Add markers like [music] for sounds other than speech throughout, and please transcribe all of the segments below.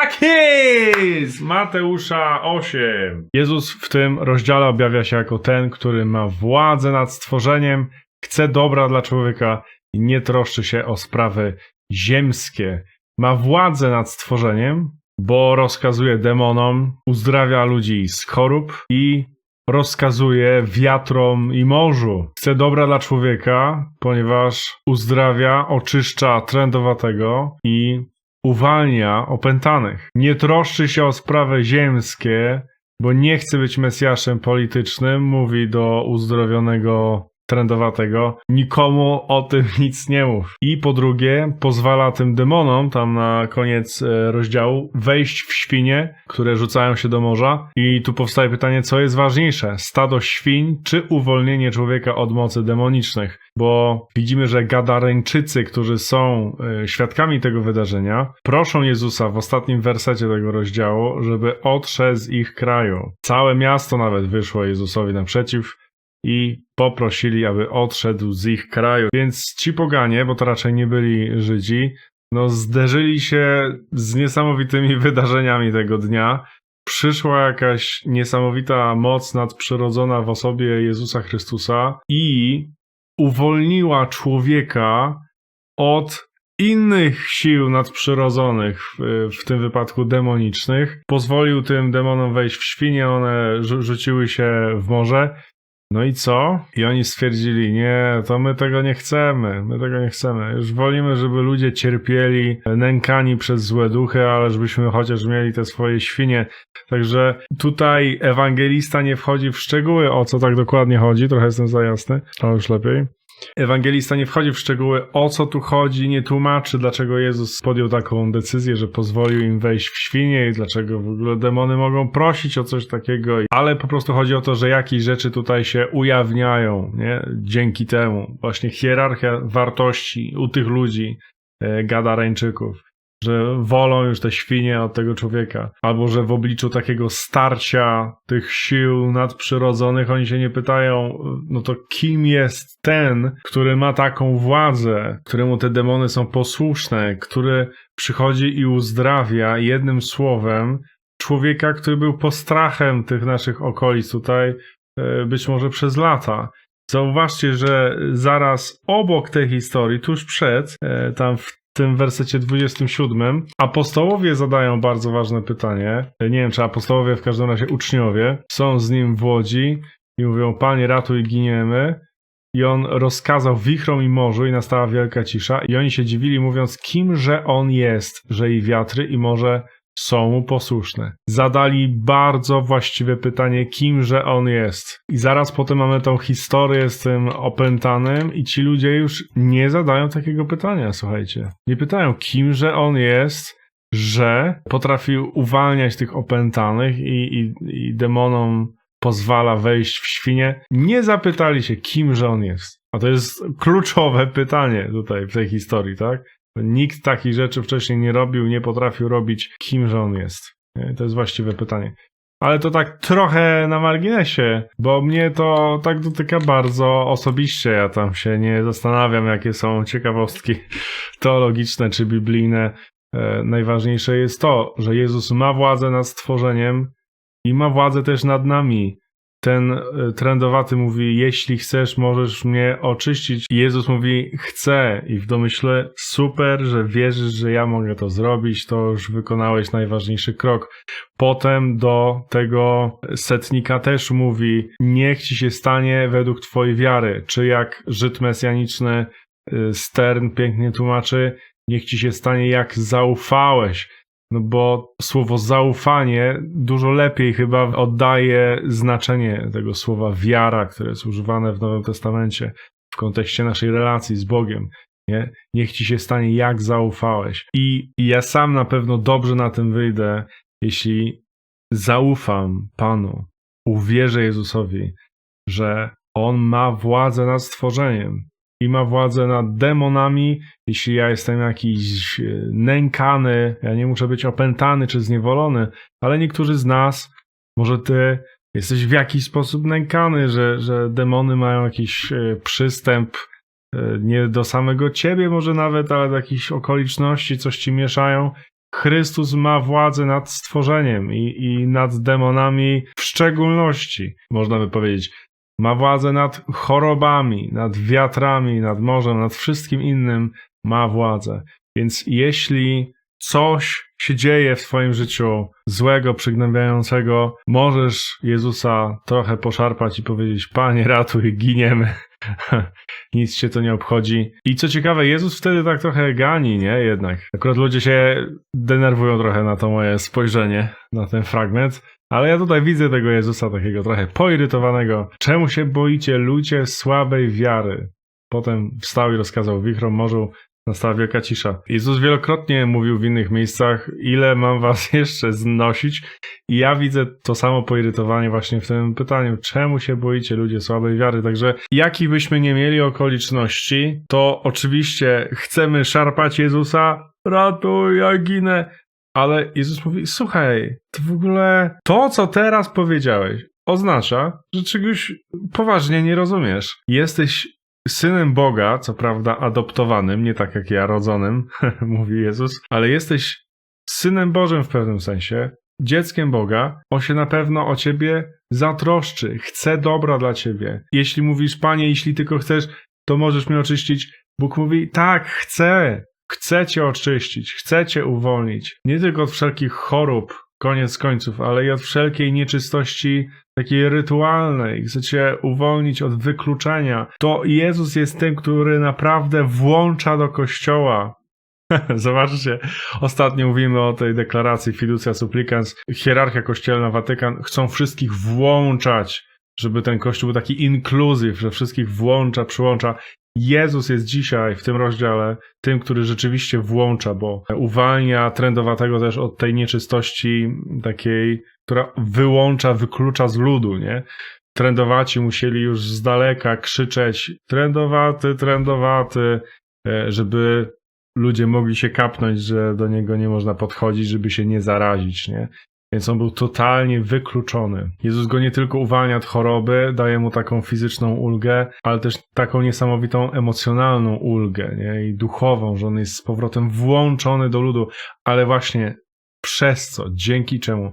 Tak jest! Mateusza 8. Jezus w tym rozdziale objawia się jako ten, który ma władzę nad stworzeniem, chce dobra dla człowieka i nie troszczy się o sprawy ziemskie. Ma władzę nad stworzeniem, bo rozkazuje demonom, uzdrawia ludzi z chorób i rozkazuje wiatrom i morzu. Chce dobra dla człowieka, ponieważ uzdrawia, oczyszcza trędowatego i uwalnia opętanych. Nie troszczy się o sprawy ziemskie, bo nie chce być mesjaszem politycznym, mówi do uzdrowionego trendowatego, nikomu o tym [laughs] nic nie mów. I po drugie, pozwala tym demonom, tam na koniec e, rozdziału, wejść w świnie, które rzucają się do morza. I tu powstaje pytanie, co jest ważniejsze? Stado świń, czy uwolnienie człowieka od mocy demonicznych? Bo widzimy, że Gadareńczycy, którzy są e, świadkami tego wydarzenia, proszą Jezusa w ostatnim wersecie tego rozdziału, żeby odszedł z ich kraju. Całe miasto nawet wyszło Jezusowi naprzeciw i poprosili, aby odszedł z ich kraju. Więc ci poganie, bo to raczej nie byli Żydzi, no zderzyli się z niesamowitymi [laughs] wydarzeniami tego dnia. Przyszła jakaś niesamowita moc nadprzyrodzona w osobie Jezusa Chrystusa i uwolniła człowieka od innych sił nadprzyrodzonych, w, tym wypadku demonicznych. Pozwolił tym demonom wejść w świnie, one rzu- rzuciły się w morze. No i co? I oni stwierdzili, nie, to my tego nie chcemy, my tego nie chcemy. Już wolimy, żeby ludzie cierpieli, nękani przez złe duchy, ale żebyśmy chociaż mieli te swoje świnie. Także tutaj ewangelista nie wchodzi w szczegóły, o co tak dokładnie chodzi, trochę jestem za jasny, ale już lepiej. Ewangelista nie wchodzi w szczegóły, o co tu chodzi, nie tłumaczy, dlaczego Jezus podjął taką decyzję, że pozwolił im wejść w świnie i dlaczego w ogóle demony mogą prosić o coś takiego. Ale po prostu chodzi o to, że jakieś rzeczy tutaj się ujawniają, nie? Dzięki temu. Właśnie hierarchia wartości u tych ludzi, e, Gadareńczyków. Że wolą już te świnie od tego człowieka. Albo że w obliczu takiego starcia tych sił nadprzyrodzonych oni się nie pytają, no to kim jest ten, który ma taką władzę, któremu te demony są posłuszne, który przychodzi i uzdrawia jednym słowem człowieka, który był postrachem tych naszych okolic tutaj, e, być może przez lata. Zauważcie, że zaraz obok tej historii, tuż przed, e, tam w tym wersecie 27, apostołowie zadają bardzo ważne pytanie. Nie wiem, czy apostołowie, w każdym razie uczniowie, są z nim w łodzi i mówią: Panie, ratuj, giniemy. I on rozkazał wichrom i morzu, i nastała wielka cisza. I oni się dziwili, mówiąc, kimże on jest, że i wiatry, i morze są mu posłuszne. Zadali bardzo właściwe pytanie, kimże on jest. I zaraz potem mamy tą historię z tym opętanym, i ci ludzie już nie zadają takiego pytania, słuchajcie. Nie pytają, kimże on jest, że potrafił uwalniać tych opętanych i, i, i demonom pozwala wejść w świnie. Nie zapytali się, kimże on jest. A to jest kluczowe pytanie tutaj w tej historii, tak? Nikt takich rzeczy wcześniej nie robił, nie potrafił robić, kimże on jest. To jest właściwe pytanie. Ale to tak trochę na marginesie, bo mnie to tak dotyka bardzo osobiście. Ja tam się nie zastanawiam, jakie są ciekawostki [laughs] teologiczne czy biblijne. E, najważniejsze jest to, że Jezus ma władzę nad stworzeniem i ma władzę też nad nami. Ten e, trendowaty mówi, jeśli chcesz, możesz mnie oczyścić. I Jezus mówi, chcę. I w domyśle, super, że wierzysz, że ja mogę to zrobić, to już wykonałeś najważniejszy krok. Potem do tego setnika też mówi, niech ci się stanie według twojej wiary. Czy jak Żyd mesjaniczny y, Stern pięknie tłumaczy, niech ci się stanie jak zaufałeś. No bo słowo zaufanie dużo lepiej chyba oddaje znaczenie tego słowa wiara, które jest używane w Nowym Testamencie w kontekście naszej relacji z Bogiem. Nie? Niech ci się stanie jak zaufałeś. I, ja sam na pewno dobrze na tym wyjdę, jeśli zaufam Panu, uwierzę Jezusowi, że On ma władzę nad stworzeniem i ma władzę nad demonami. Jeśli ja jestem jakiś e, nękany, ja nie muszę być opętany czy zniewolony, ale niektórzy z nas, może ty jesteś w jakiś sposób nękany, że, że demony mają jakiś e, przystęp e, nie do samego ciebie może nawet, ale do jakichś okoliczności, coś ci mieszają. Chrystus ma władzę nad stworzeniem i, i nad demonami w szczególności, można by powiedzieć. Ma władzę nad chorobami, nad wiatrami, nad morzem, nad wszystkim innym ma władzę. Więc jeśli coś się dzieje w Twoim życiu złego, przygnębiającego, możesz Jezusa trochę poszarpać i powiedzieć: Panie, ratuj, giniemy. [laughs] Nic cię to nie obchodzi. I co ciekawe, Jezus wtedy tak trochę gani, nie? Jednak. Akurat ludzie się denerwują trochę na to moje spojrzenie, na ten fragment. Ale ja tutaj widzę tego Jezusa takiego trochę poirytowanego. Czemu się boicie ludzie słabej wiary? Potem wstał i rozkazał wichrom morzu, nastała wielka cisza. Jezus wielokrotnie mówił w innych miejscach, ile mam was [laughs] jeszcze znosić. I ja widzę to samo poirytowanie właśnie w tym pytaniu. Czemu się boicie ludzie słabej wiary? Także jakich byśmy nie mieli okoliczności, to oczywiście chcemy szarpać Jezusa, ratuj, ja ginę. Ale Jezus mówi, słuchaj, to w ogóle to, co teraz powiedziałeś, oznacza, że czegoś poważnie nie rozumiesz. Jesteś synem Boga, co prawda adoptowanym, nie tak jak ja, rodzonym, [laughs] mówi Jezus, ale jesteś synem Bożym w pewnym sensie, dzieckiem Boga, on się na pewno o ciebie zatroszczy, chce dobra dla ciebie. Jeśli mówisz, panie, jeśli tylko chcesz, to możesz mnie oczyścić. Bóg mówi, tak, chcę, chcę cię oczyścić, chcę cię uwolnić. Nie tylko od wszelkich chorób, koniec końców, ale i od wszelkiej nieczystości takiej rytualnej. Chce cię uwolnić od wykluczenia. To Jezus jest tym, który naprawdę włącza do kościoła. [laughs] Zobaczcie, ostatnio mówimy o tej deklaracji fiducia supplicans. Hierarchia kościelna, Watykan chcą wszystkich włączać, żeby ten kościół był taki inkluzyw, że wszystkich włącza, przyłącza. Jezus jest dzisiaj w tym rozdziale tym, który rzeczywiście włącza, bo uwalnia trendowatego też od tej nieczystości takiej, która wyłącza, wyklucza z ludu, nie? Trendowaci musieli już z daleka krzyczeć trendowaty, trendowaty, e, żeby ludzie mogli się kapnąć, że do niego nie można podchodzić, żeby się nie zarazić, nie? Więc on był totalnie wykluczony. Jezus go nie tylko uwalnia od choroby, daje mu taką fizyczną ulgę, ale też taką niesamowitą emocjonalną ulgę, nie? I duchową, że on jest z powrotem włączony do ludu, ale właśnie przez co? Dzięki czemu?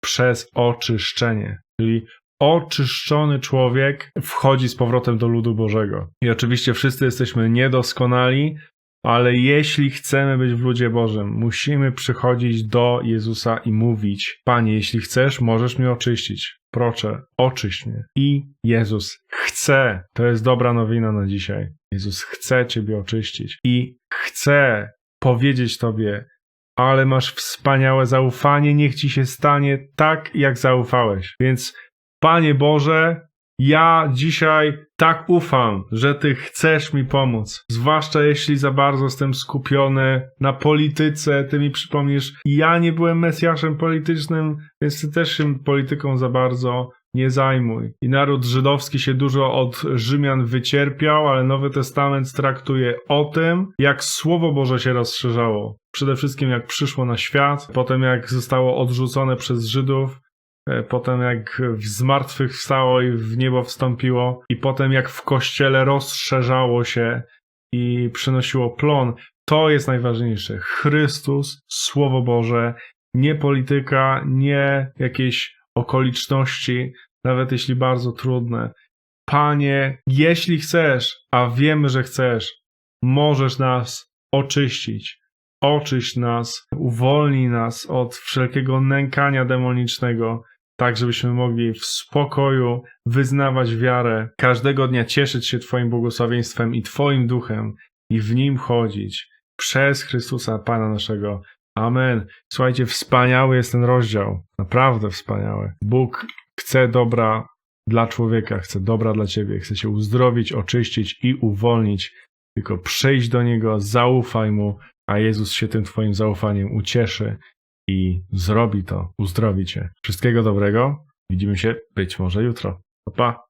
Przez oczyszczenie. Czyli oczyszczony człowiek wchodzi z powrotem do ludu Bożego. I oczywiście wszyscy jesteśmy niedoskonali, ale jeśli chcemy być w ludzie Bożym, musimy przychodzić do Jezusa i mówić: Panie, jeśli chcesz, możesz mnie oczyścić. Proszę, oczyść mnie. I Jezus chce. To jest dobra nowina na dzisiaj. Jezus chce Ciebie oczyścić i chce powiedzieć Tobie: Ale masz wspaniałe zaufanie, niech Ci się stanie tak, jak zaufałeś. Więc, Panie Boże, ja dzisiaj tak ufam, że Ty chcesz mi pomóc. Zwłaszcza jeśli za bardzo jestem skupiony na polityce. Ty mi przypomnisz, ja nie byłem mesjaszem politycznym, więc Ty też się polityką za bardzo nie zajmuj. I naród żydowski się dużo od Rzymian wycierpiał, ale Nowy Testament traktuje o tym, jak Słowo Boże się rozszerzało. Przede wszystkim jak przyszło na świat, potem jak zostało odrzucone przez Żydów, potem jak zmartwychwstało i w niebo wstąpiło, i potem jak w kościele rozszerzało się i przynosiło plon. To jest najważniejsze. Chrystus, Słowo Boże, nie polityka, nie jakieś okoliczności, nawet jeśli bardzo trudne. Panie, jeśli chcesz, a wiemy, że chcesz, możesz nas oczyścić. Oczyść nas, uwolnij nas od wszelkiego nękania demonicznego, tak żebyśmy mogli w spokoju wyznawać wiarę, każdego dnia cieszyć się Twoim błogosławieństwem i Twoim duchem i w nim chodzić przez Chrystusa Pana naszego. Amen. Słuchajcie, wspaniały jest ten rozdział. Naprawdę wspaniały. Bóg chce dobra dla człowieka, chce dobra dla ciebie, chce cię uzdrowić, oczyścić i uwolnić. Tylko przyjdź do Niego, zaufaj Mu, a Jezus się tym Twoim zaufaniem ucieszy i zrobi to, uzdrowi Cię. Wszystkiego dobrego. Widzimy się być może jutro. Pa, pa.